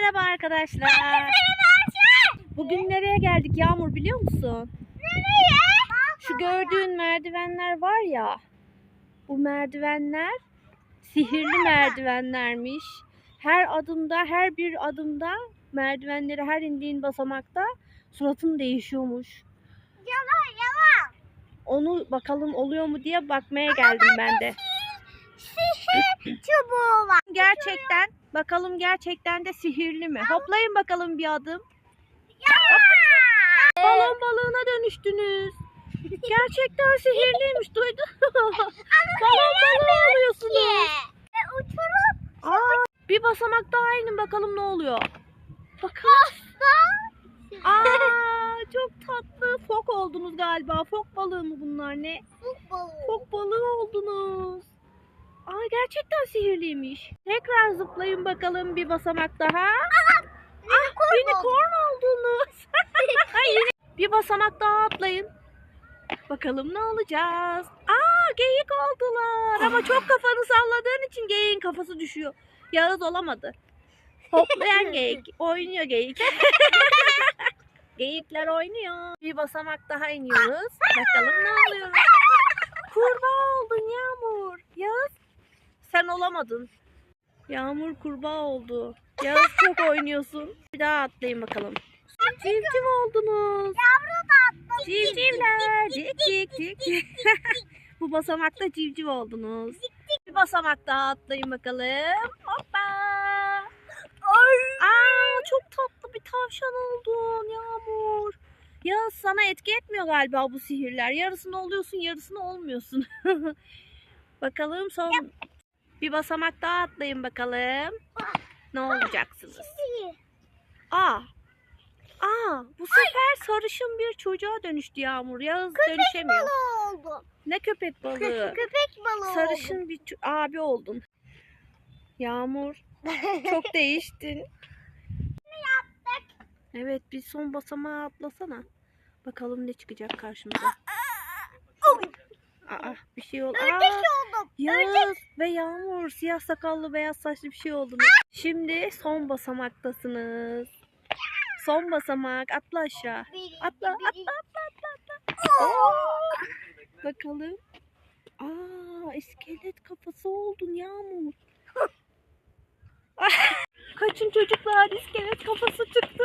merhaba arkadaşlar. Bugün nereye geldik Yağmur biliyor musun? Şu gördüğün merdivenler var ya. Bu merdivenler sihirli merdivenlermiş. Her adımda, her bir adımda merdivenleri her indiğin basamakta suratın değişiyormuş. Yalan yalan. Onu bakalım oluyor mu diye bakmaya geldim ben de. Sihir çubuğu var. Gerçekten bakalım gerçekten de sihirli mi? Hoplayın bakalım bir adım. Balon balığına dönüştünüz. Gerçekten sihirliymiş duydun mu? Balon balığı oluyorsunuz. Ve uçurup Aa, bir basamak daha inin bakalım ne oluyor. Bakın. Aa, çok tatlı. Fok oldunuz galiba. Fok balığı mı bunlar ne? su balığı. Fok balığı gerçekten sihirliymiş. Tekrar zıplayın bakalım bir basamak daha. Ah, unicorn oldunuz. Bir basamak daha atlayın. Bakalım ne olacağız. Aa geyik oldular. Ama çok kafanı salladığın için geyiğin kafası düşüyor. Yağız olamadı. Hoplayan geyik. Oynuyor geyik. Geyikler oynuyor. Bir basamak daha iniyoruz. Bakalım ne oluyor. Kurbağa oldun Yağmur. Yağız sen olamadın. Yağmur kurbağa oldu. Yağız çok oynuyorsun. Bir daha atlayın bakalım. Civciv oldunuz. Yavru da atladı. Civcivler. Cik cik cik cik. Bu basamakta civciv oldunuz. Bir basamak daha atlayın bakalım. Hoppa. Aa, çok tatlı bir tavşan oldun Yağmur. Ya sana etki etmiyor galiba bu sihirler. Yarısını oluyorsun, yarısını olmuyorsun. bakalım son bir basamak daha atlayın bakalım. Ne olacaksınız? Sihir. Aa. Aa, bu sefer sarışın bir çocuğa dönüştü Yağmur. Yağız dönüşemiyor. Balığı oldu. Ne köpek balığı? Köpek balığı. Sarışın bir ço- abi oldun. Yağmur, çok değiştin. Evet, bir son basamağa atlasana. Bakalım ne çıkacak karşımıza. Aa, bir şey oldu. Ördek Aa, oldum. Yağız ve Yağmur siyah sakallı beyaz saçlı bir şey oldunuz. Şimdi son basamaktasınız. Son basamak atla aşağı. Atla atla atla atla atla. Bakalım. Aa iskelet kafası oldun Yağmur. Kaçın çocuklar iskelet kafası çıktı.